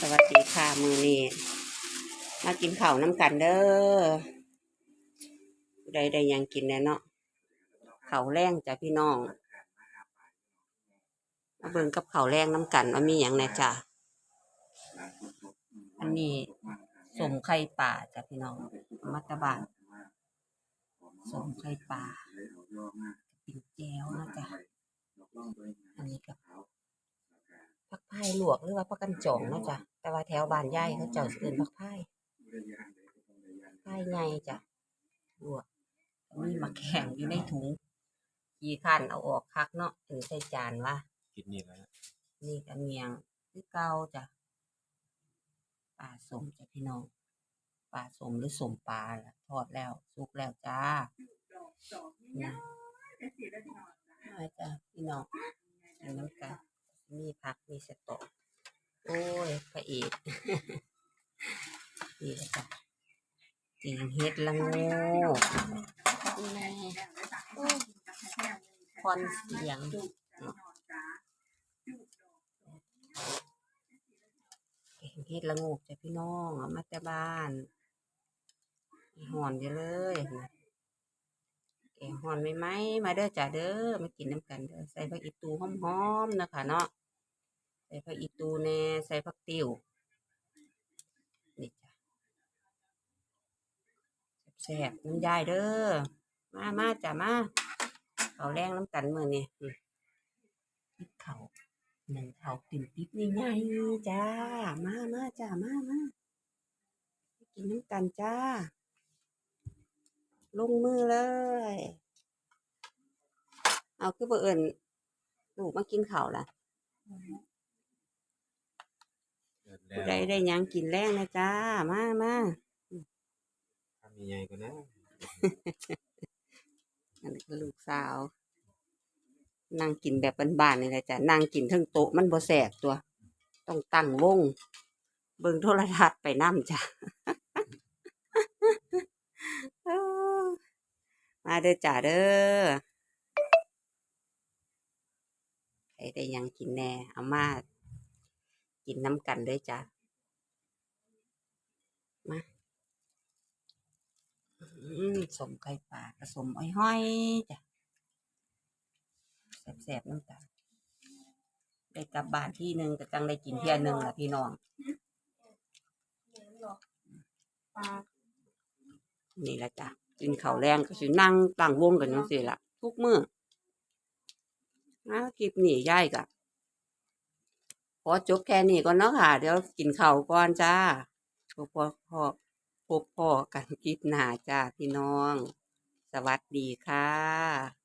สวัสดีค่ะมือนี้มากินข้าวน้ำกันเด้อผู้ใดได้ยังกินแน่เนาะข้าวแรงจ้ะพี่น้องมาเบิ่งกับข้าวแรงน้ำกันว่ามีหยังแน่จ้ะอันนี้สมไข่ป่าจ้ะพี่น้องมัตตบานสมไข่ป่าเป็นแจวนะจ้ะอันนี้กับายลวกหรือว่าผักกันจองเนาะจ้ะแต่ว่าแถวบ้านยายเขาเจ้าสิเอิ้นผักพายพายไงจ้ะลวกมีมะแข็งอยู่ในถุงขี้ขันเอาออกคักเนาะถึงใส่จานว่ากินนี่แล้วนี่กันเมียงคือเก่าจ้ะปลาสมจ้ะพี่น้องปลาสมหรือสมปลาล่ะทอดแล้วสุกแล้วจ้านะมาจ้ะพี่น้องกินน้ำกันมี ผักมีสตอกโอ้ยพระเอกนี่แหละจ้ะจริงเฮ็ดละโงูแม่โอ้ยควันเสียงแกงเฮ็ดละงูจ้ะพี่น้องมาแต่บ้านหอนอยู่เลยนะแกงหอนไหมไหมมาเด้อจ้ะเด้อมากินน้ำกันเด้อใส่ผักอีตูหอมๆนะคะเนาะ ส่ผักอีตูแน่ใส่ผักติ๋วนี่จ้ะแซ่บน้ำยายเด้อมามาจ้ะมาเขาแรงน้ำกันมือนี้อืมพริกเขาหนึ่งเขาติ่มปิ๊บนี่ไงจ้ามามาจ้ามามากินน้ำกันจ้า ลงมือเลย เอาคือบ่เอิญลูกมากินข้าวล่ะ ผู้วใดได้หยังกินแรงนะจ้า มามาทำยังไงก็นะอันนี้คือลูกสาว นั่งกินแบบบ้านๆนี่แหละจ้ะนั่งกินเทั้งโต๊ะมันบ่แสกตัว ต้องตั้งวง เบิ่งโทรทัศน์ไปน้ำจ้ะ เอ้อมาเด้อจ้าเด้อใครได้หยังกินแน่เอามา กินน้ำกันเด้อจ้ะมาสมไข่ปลากระสมอ้อยห้อยจ้ะแสบๆน้ำตาลได้กลับบ้านที่หนึ่งก็จังได้กินเที่ยหนึ่งละพี่น้องนี่แหละจ้ะกินข้าวแรงก็สินั่งตั้งวงกันจังซี่ล่ะทุกมื้อนะคลิปนี้ยายก็ ขอจบแค่นี้ก่อนเนาะค่ะ เดี๋ยวกินข้าวก่อนจ้าพบพ่อพ่อพบพ่อกันคลิปหน้าจ้าพี่น้อง สวัสดีค่ะ